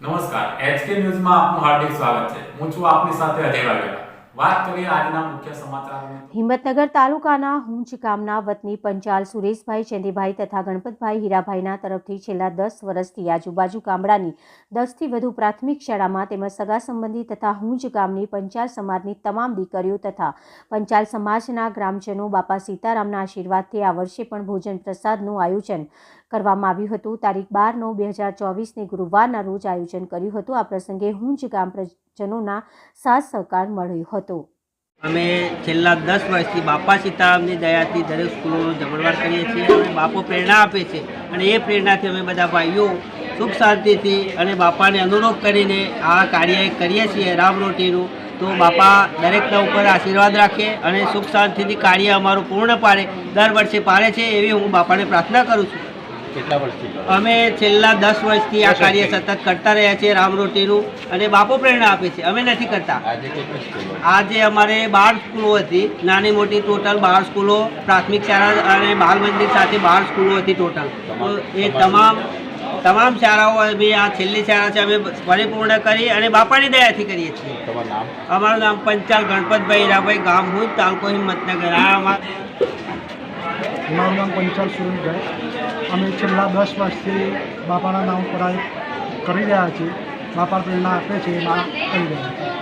નમસ્કાર એચકે ન્યૂઝમાં આપનું હાર્દિક સ્વાગત છે. હું છું આપની સાથે અજય વાઘેલા. હિંમતનગર તાલુકાના હુંચ ગામના વતની પંચાલ સુરેશભાઈ, ચંદીભાઈ તથા ગણપતભાઈ હીરાભાઈના તરફથી છેલ્લા દસ વર્ષથી આજુબાજુ ગામડાની દસથી વધુ પ્રાથમિક શાળામાં તેમજ સગા સંબંધી તથા હુંજ ગામની પંચાલ સમાજની તમામ દીકરીઓ તથા પંચાલ સમાજના ગ્રામજનો બાપા સીતારામના આશીર્વાદથી આ વર્ષે પણ ભોજન પ્રસાદનું આયોજન કરવામાં આવ્યું હતું. તારીખ બાર નવ બે હજાર ચોવીસને ગુરુવારના રોજ આયોજન કર્યું હતું. આ પ્રસંગે હુંજ ગામ પ્રજનોના સાથ સહકાર મળ્યો હતો. અમે છેલ્લા દસ વર્ષથી બાપા સીતારામની દયાથી દરેક સ્કૂલોનો જમણવાર કરીએ છીએ અને બાપો પ્રેરણા આપે છે અને એ પ્રેરણાથી અમે બધા ભાઈઓ સુખ શાંતિથી અને બાપાને અનુરૂપ કરીને આ કાર્ય કરીએ છીએ રામ રોટીનું. તો બાપા દરેકના ઉપર આશીર્વાદ રાખે અને સુખ શાંતિથી કાર્ય અમારું પૂર્ણ પાડે. દર વર્ષે પાડે છે એવી હું બાપાને પ્રાર્થના કરું છું. કેટલા વર્ષથી અમે છેલ્લા દસ વર્ષથી આ કાર્ય સતત કરતા રહ્યા છીએ રામ રોટીનું અને બાપો પ્રેરણા આપે છે. અમે નથી કરતા. આજે અમારે બાર સ્કૂલો હતી. નાની મોટી ટોટલ બાર સ્કૂલો પ્રાથમિક શાળા અને બાલ મંદિર સાથે બાર સ્કૂલો હતી ટોટલ. તો એ તમામ તમામ શાળાઓ અમે આ છેલ્લી શાળા છે અમે પરિપૂર્ણ કરી અને બાપાની દયાથી કરીએ છીએ. અમારું નામ પંચાલ ગણપતભાઈ રાભાઈ ગામ ભુજ તાલુકો હિંમતનગર. આ અમાર મારું નામ પંચાલ સુરેશભાઈ અમે છેલ્લા દસ વર્ષથી બાપાના નામ પર કરી રહ્યા છીએ. બાપા પ્રેરણા આપે છે એમાં કરી રહ્યા છીએ